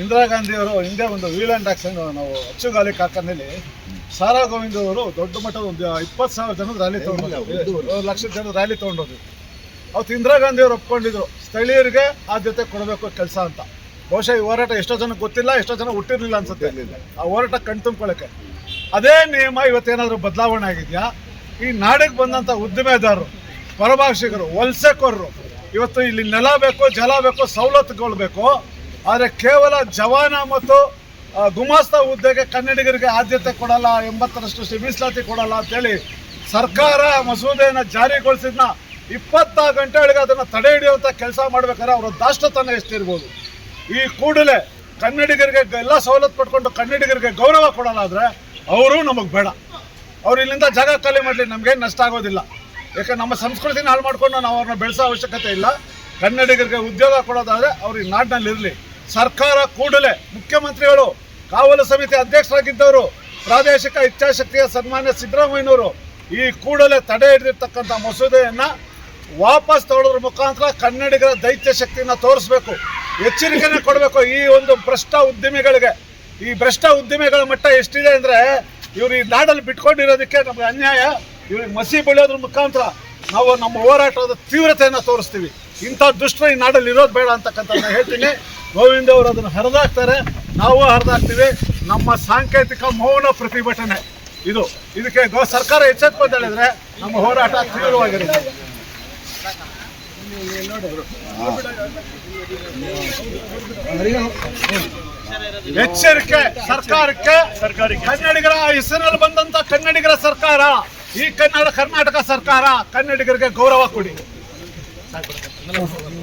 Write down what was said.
ಇಂದಿರಾ ಗಾಂಧಿ ಅವರು ಹಿಂದೆ ಒಂದು ವೀಲ್ ಆ್ಯಂಡ್ ಆಕ್ಷನ್ ನಾವು ಅಚ್ಚುಗಾಲಿ ಕಾರ್ಖಾನೆಯಲ್ಲಿ ಸಾರಾ ಗೋವಿಂದ್ ಅವರು ದೊಡ್ಡ ಮಟ್ಟದ ಒಂದು ಇಪ್ಪತ್ತು ಸಾವಿರ ಜನದ ರ್ಯಾಲಿ ತಗೊಂಡು ಒಂದು ಲಕ್ಷ ಜನದ ರ್ಯಾಲಿ ತಗೊಂಡೋದ್ರು ಅವತ್ತು ಇಂದಿರಾ ಗಾಂಧಿ ಅವರು ಒಪ್ಕೊಂಡಿದ್ರು ಸ್ಥಳೀಯರಿಗೆ ಆದ್ಯತೆ ಕೊಡಬೇಕು ಕೆಲಸ ಅಂತ. ಬಹುಶಃ ಈ ಹೋರಾಟ ಎಷ್ಟೋ ಜನ ಗೊತ್ತಿಲ್ಲ ಎಷ್ಟೋ ಜನ ಹುಟ್ಟಿರಲಿಲ್ಲ ಅನ್ಸುತ್ತೆ. ಆ ಹೋರಾಟ ಕಣ್ ತುಂಬ್ಕೊಳ್ಳೋಕೆ. ಅದೇ ನಿಯಮ ಇವತ್ತೇನಾದರೂ ಬದಲಾವಣೆ ಆಗಿದೆಯಾ? ಈ ನಾಡಿಗೆ ಬಂದಂಥ ಉದ್ದಿಮೆದಾರರು ಪರಭಾಷಿಗರು ವಲಸೆಕೋರರು ಇವತ್ತು ಇಲ್ಲಿ ನೆಲ ಬೇಕು ಜಲ ಬೇಕು ಸವಲತ್ತುಗಳು ಬೇಕು. ಆದರೆ ಕೇವಲ ಜವಾನ ಮತ್ತು ಗುಮಾಸ್ತ ಹುದ್ದೆಗೆ ಕನ್ನಡಿಗರಿಗೆ ಆದ್ಯತೆ ಕೊಡಲ್ಲ ಎಂಬತ್ತರಷ್ಟು ಮೀಸಲಾತಿ ಕೊಡಲ್ಲ ಅಂತೇಳಿ ಸರ್ಕಾರ ಮಸೂದೆಯನ್ನು ಜಾರಿಗೊಳಿಸಿದ್ನ ಇಪ್ಪತ್ತಾರು ಗಂಟೆ ಒಳಗೆ ಅದನ್ನು ತಡೆ ಹಿಡಿಯುವಂತ ಕೆಲಸ ಮಾಡ್ಬೇಕಾದ್ರೆ ಅವರ ದಾಷ್ಟತನ ಎಷ್ಟಿರ್ಬೋದು. ಈ ಕೂಡಲೇ ಕನ್ನಡಿಗರಿಗೆ ಎಲ್ಲ ಸವಲತ್ತು ಪಡ್ಕೊಂಡು ಕನ್ನಡಿಗರಿಗೆ ಗೌರವ ಕೊಡೋದಾದ್ರೆ ಅವರು ನಮಗೆ ಬೇಡ. ಅವ್ರು ಇಲ್ಲಿಂದ ಜಾಗ ಖಾಲಿ ಮಾಡಲಿ, ನಮಗೇನು ನಷ್ಟ ಆಗೋದಿಲ್ಲ. ಯಾಕೆ ನಮ್ಮ ಸಂಸ್ಕೃತಿನ ಹಾಳು ಮಾಡ್ಕೊಂಡು ನಾವು ಅವ್ರನ್ನ ಬೆಳೆಸೋ ಅವಶ್ಯಕತೆ ಇಲ್ಲ. ಕನ್ನಡಿಗರಿಗೆ ಉದ್ಯೋಗ ಕೊಡೋದಾದ್ರೆ ಅವ್ರಿಗೆ ಈ ನಾಡಿನಲ್ಲಿ ಇರಲಿ ಸರ್ಕಾರ ಕೂಡಲೇ ಮುಖ್ಯಮಂತ್ರಿಗಳು, ಕಾವಲು ಸಮಿತಿ ಅಧ್ಯಕ್ಷರಾಗಿದ್ದವರು, ಪ್ರಾದೇಶಿಕ ಇಚ್ಛಾಶಕ್ತಿಯ ಸನ್ಮಾನ್ಯ ಸಿದ್ದರಾಮಯ್ಯನವರು ಈ ಕೂಡಲೇ ತಡೆ ಹಿಡಿದಿರ್ತಕ್ಕಂಥ ಮಸೂದೆಯನ್ನು ವಾಪಸ್ ತಗೊಳ್ಳೋದ್ರ ಮುಖಾಂತರ ಕನ್ನಡಿಗರ ದೈತ್ಯ ಶಕ್ತಿಯನ್ನು ತೋರಿಸ್ಬೇಕು ಎಚ್ಚರಿಕೆಯನ್ನು ಕೊಡಬೇಕು ಈ ಒಂದು ಭ್ರಷ್ಟ ಉದ್ಯಮಿಗಳಿಗೆ ಈ ಭ್ರಷ್ಟ ಉದ್ಯಮಿಗಳ ಮಟ್ಟ ಎಷ್ಟಿದೆ ಅಂದ್ರೆ, ಇವರು ಈ ನಾಡಲ್ಲಿ ಬಿಟ್ಕೊಂಡಿರೋದಕ್ಕೆ ನಮ್ಗೆ ಅನ್ಯಾಯ, ಇವ್ರಿಗೆ ಮಸಿ ಬೆಳೆಯೋದ್ರ ಮುಖಾಂತರ ನಾವು ನಮ್ಮ ಹೋರಾಟದ ತೀವ್ರತೆಯನ್ನು ತೋರಿಸ್ತೀವಿ. ಇಂಥ ದುಷ್ಟರು ಈ ನಾಡಲ್ಲಿ ಇರೋದು ಬೇಡ ಅಂತಕ್ಕಂಥ ಹೇಳ್ತೀನಿ. ಗೋವಿಂದ ಅವರು ಅದನ್ನು ಹರಿದಾಕ್ತಾರೆ. ನಾವು ಹರಿದಾಕ್ತೀವಿ. ನಮ್ಮ ಸಾಂಕೇತಿಕ ಮೌನ ಪ್ರತಿಭಟನೆ ಇದು. ಇದಕ್ಕೆ ಗೋ ಸರ್ಕಾರ ಹೇಳಿದ್ರೆ ನಮ್ಮ ಹೋರಾಟ ತೀವ್ರವಾಗಿರುತ್ತೆ. ಎಚ್ಚರಿಕೆ ಸರ್ಕಾರಕ್ಕೆ. ಸರ್ಕಾರಕ್ಕೆ. ಕನ್ನಡಿಗರ ಹೆಸರಲ್ಲಿ ಬಂದಂತ ಕನ್ನಡಿಗರ ಸರ್ಕಾರ ಈ ಕನ್ನಡ ಕರ್ನಾಟಕ ಸರ್ಕಾರ ಕನ್ನಡಿಗರಿಗೆ ಗೌರವ ಕೊಡಿ. ಸಾಕು